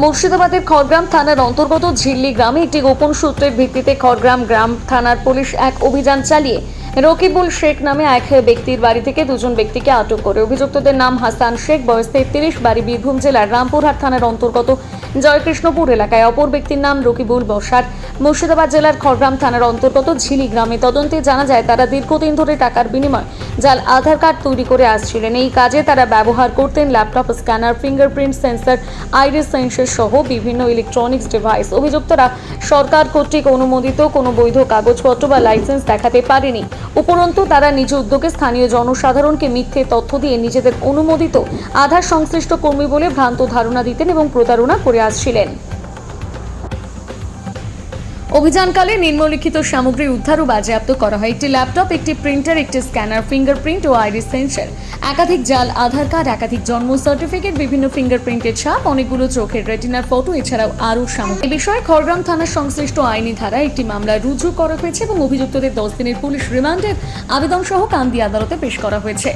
মুর্শিদাবাদের খড়গ্রাম থানার অন্তর্গত ঝিল্লি গ্রামে একটি গোপন সূত্রের ভিত্তিতে খড়গ্রাম গ্রাম থানার পুলিশ এক অভিযান চালিয়ে রকিবুল শেখ নামে এক ব্যক্তির বাড়ি থেকে দুজন ব্যক্তিকে আটক করে। অভিযুক্তদের নাম হাসান শেখ, বয়স তেত্রিশ, বাড়ি বীরভূম জেলার রামপুরহাট থানার অন্তর্গত জয়কৃষ্ণপুর এলাকায়। অপর ব্যক্তির নাম রকিবুল বসার। মুর্শিদাবাদ জেলার খড়গ্রাম থানার অন্তর্গত ঝিলি গ্রামে তদন্তে জানা যায়, তারা দীর্ঘদিন ধরে টাকার বিনিময় জাল, আধার কার্ড তৈরি করে আসছিলেন। এই কাজে তারা ব্যবহার করতেন laptop, scanner, fingerprint sensor iris sensor সহ বিভিন্ন ইলেকট্রনিক্স ডিভাইস অভিযুক্তরা সরকার কর্তৃক অনুমোদিত কোনো বৈধ কাগজপত্র বা লাইসেন্স দেখাতে পারেনি। উপরন্তু, তারা নিজ উদ্যোগে স্থানীয় জনসাধারণকে মিথ্যে তথ্য দিয়ে নিজেদের অনুমোদিত আধার সংশ্লিষ্ট কর্মী বলে ভ্রান্ত ধারণা দিতেন এবং প্রতারণা করে আসছিলেন। অভিযানকালে নিম্নলিখিত সামগ্রী উদ্ধার ও বাজেয়াপ্ত করা হয়। একটি ল্যাপটপ, একটি প্রিন্টার, একটি স্ক্যানার, ফিঙ্গারপ্রিন্ট ও আইরিস সেন্সর। একাধিক জাল, আধার কার্ড, একাধিক জন্ম সার্টিফিকেট, বিভিন্ন ফিঙ্গারপ্রিন্টের ছাপ, অনেকগুলো চোখের রেটিনার ফটো, এছাড়াও আরও সামগ্রী। এ বিষয়ে খড়গ্রাম থানার সংশ্লিষ্ট আইনি ধারায় একটি মামলা রুজু করা হয়েছে এবং অভিযুক্তদের দশ দিনের পুলিশ রিমান্ডের আবেদন সহ কান্দি আদালতে পেশ করা হয়েছে।